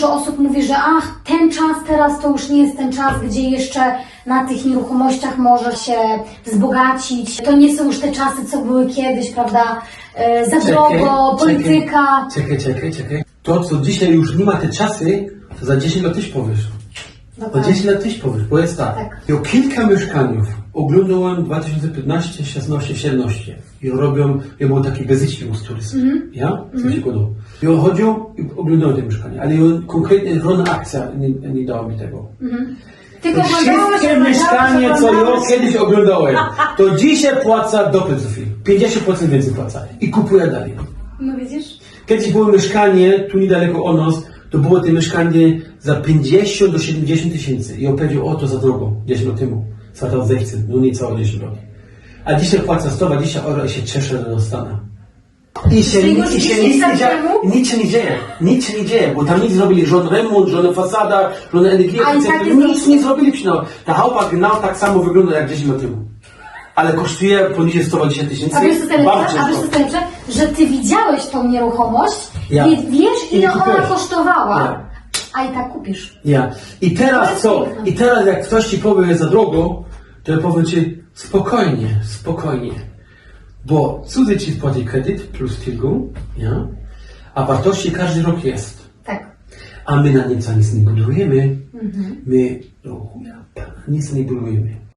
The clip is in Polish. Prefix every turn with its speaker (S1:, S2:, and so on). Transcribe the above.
S1: dużo osób mówi, że ach, ten czas teraz to już nie jest ten czas, gdzie jeszcze na tych nieruchomościach może się wzbogacić. To nie są już te czasy, co były kiedyś, prawda? E, Za drogo, polityka.
S2: Czekaj, czekaj, czekaj. To, co dzisiaj już nie ma te czasy, to za 10 lat też powiesz. Za
S1: Dokładnie.
S2: 10 lat też powiesz, bo jest tak.
S1: Tak.
S2: Ja kilka mieszkaniów oglądałem 2015, 16, 17. I robią, ja mam taki bezliczny turystów.
S1: Mhm.
S2: Ja? Co się podoba. Ja chodził i oglądałem te mieszkania, ale ja konkretnie żadna akcja nie, nie dała mi tego.
S1: Tylko oglądałeś,
S2: Wszystkie
S1: oglądałeś,
S2: mieszkanie, co ja kiedyś oglądałem, to dzisiaj płaca so viel. 50% więcej płaca. I kupuję dalej.
S1: No widzisz?
S2: Kiedyś było mieszkanie, tu niedaleko od nas, to było to mieszkanie za 50 do 70 tysięcy. I on powiedział, o to za drogo, 10 lat temu, 2016, no niecałe 10 lat. A dzisiaj płaca 120 euro i się cieszę, że dostanę. I się,
S1: Czyli
S2: i się
S1: 10
S2: nic nie dzieje,
S1: temu?
S2: nic się nie dzieje, nic się nie dzieje, bo tam nic zrobili, żaden remont, żadna fasada, żadna
S1: A i
S2: energia,
S1: tak jest
S2: nic
S1: dobrze.
S2: nie zrobili przynajmniej. Ta chałupa genau tak samo wygląda jak 10 lat temu. Ale kosztuje poniżej 120 tysięcy.
S1: A wiesz co jest najlepsze? A wiesz co jest najlepsze? Że ty widziałeś tą nieruchomość,
S2: Ja.
S1: wie, wiesz
S2: I
S1: ile ona
S2: kupiłeś.
S1: kosztowała,
S2: Ja.
S1: a i tak kupisz.
S2: Ja. I teraz
S1: jest
S2: co? I teraz jak ktoś ci powie że za drogo, to ja powiem ci spokojnie, spokojnie. Bo cudzy ci płaci kredyt plus tilgu, ja? a wartości każdy rok jest.
S1: Tak.
S2: A my na Niemca nic nie budujemy. My, oh, ja, nic nie budujemy.